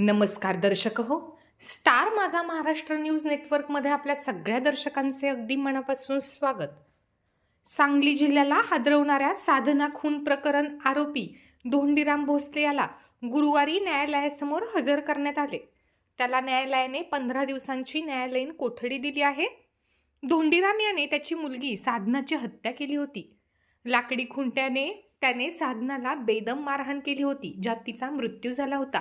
नमस्कार दर्शक हो. स्टार माझा महाराष्ट्र न्यूज नेटवर्कमध्ये आपल्या सगळ्या दर्शकांचे अगदी मनापासून स्वागत. सांगली जिल्ह्याला हादरवणाऱ्या साधना खून प्रकरण आरोपी धोंडीराम भोसले याला गुरुवारी न्यायालयासमोर हजर करण्यात आले. त्याला न्यायालयाने पंधरा दिवसांची न्यायालयीन कोठडी दिली आहे. धोंडीराम याने त्याची मुलगी साधनाची हत्या केली होती. लाकडी खुंट्याने त्याने साधनाला बेदम मारहाण केली होती ज्यात तिचा मृत्यू झाला होता.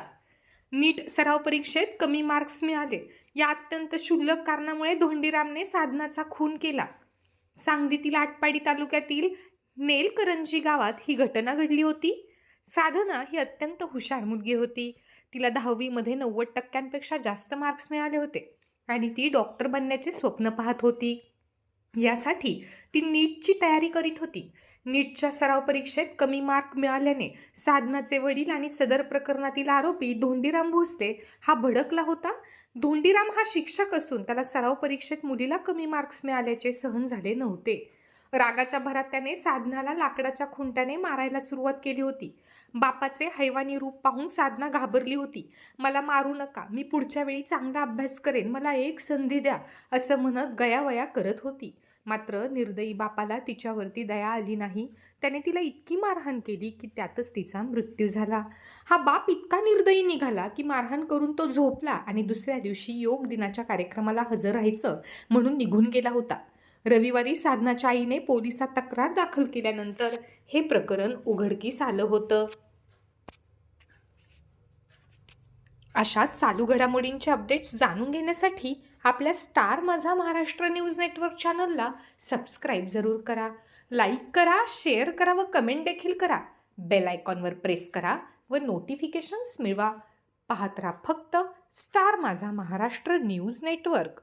नीट सराव परीक्षेत कमी मार्क्स मिळाले. या अत्यंत क्षुल्लक कारणामुळे धोंडीरामने साधनाचा खून केला. सांगलीतील आटपाडी तालुक्यातील नेलकरंजी गावात ही घटना घडली होती. साधना ही अत्यंत हुशार मुलगी होती. तिला दहावीमध्ये नव्वद टक्क्यांपेक्षा जास्त मार्क्स मिळाले होते आणि ती डॉक्टर बनण्याचे स्वप्न पाहत होती. यासाठी ती नीटची तयारी करीत होती. नीटच्या सराव परीक्षेत कमी मार्क मिळाल्याने साधनाचे वडील आणि सदर प्रकरणातील आरोपी धोंडीराम भोसले हा भडकला होता. धोंडीराम हा शिक्षक असून त्याला सराव परीक्षेत मुलीला कमी मार्क्स मिळाल्याचे सहन झाले नव्हते. रागाच्या भरात त्याने साधनाला लाकडाच्या खुंट्याने मारायला सुरुवात केली होती. बापाचे हैवानी रूप पाहून साधना घाबरली होती. मला मारू नका मी पुढच्या वेळी चांगला अभ्यास करेन मला एक संधी द्या असं म्हणत गयावया करत होती. मात्र निर्दयी बापाला तिच्यावरती दया आली नाही. त्याने तिला इतकी मारहाण केली की त्यातच तिचा मृत्यू झाला. हा बाप इतका निर्दयी निघाला की मारहाण करून तो झोपला आणि दुसऱ्या दिवशी योग दिनाच्या कार्यक्रमाला हजर राहायचं म्हणून निघून गेला होता. रविवारी साधनाच्या आईने पोलिसात तक्रार दाखल केल्यानंतर हे प्रकरण उघडकीस आलं होतं. अशा चालू घडामोडींचे अपडेट्स जाणून घेण्यासाठी आपल्या Star Majha Maharashtra news network चॅनलला सबस्क्राईब जरूर करा लाईक करा शेअर करा व कमेंट देखील करा. बेल आयकॉनवर प्रेस करा व नोटिफिकेशन्स मिळवा. पाहत राहा फक्त star Majha Maharashtra news network.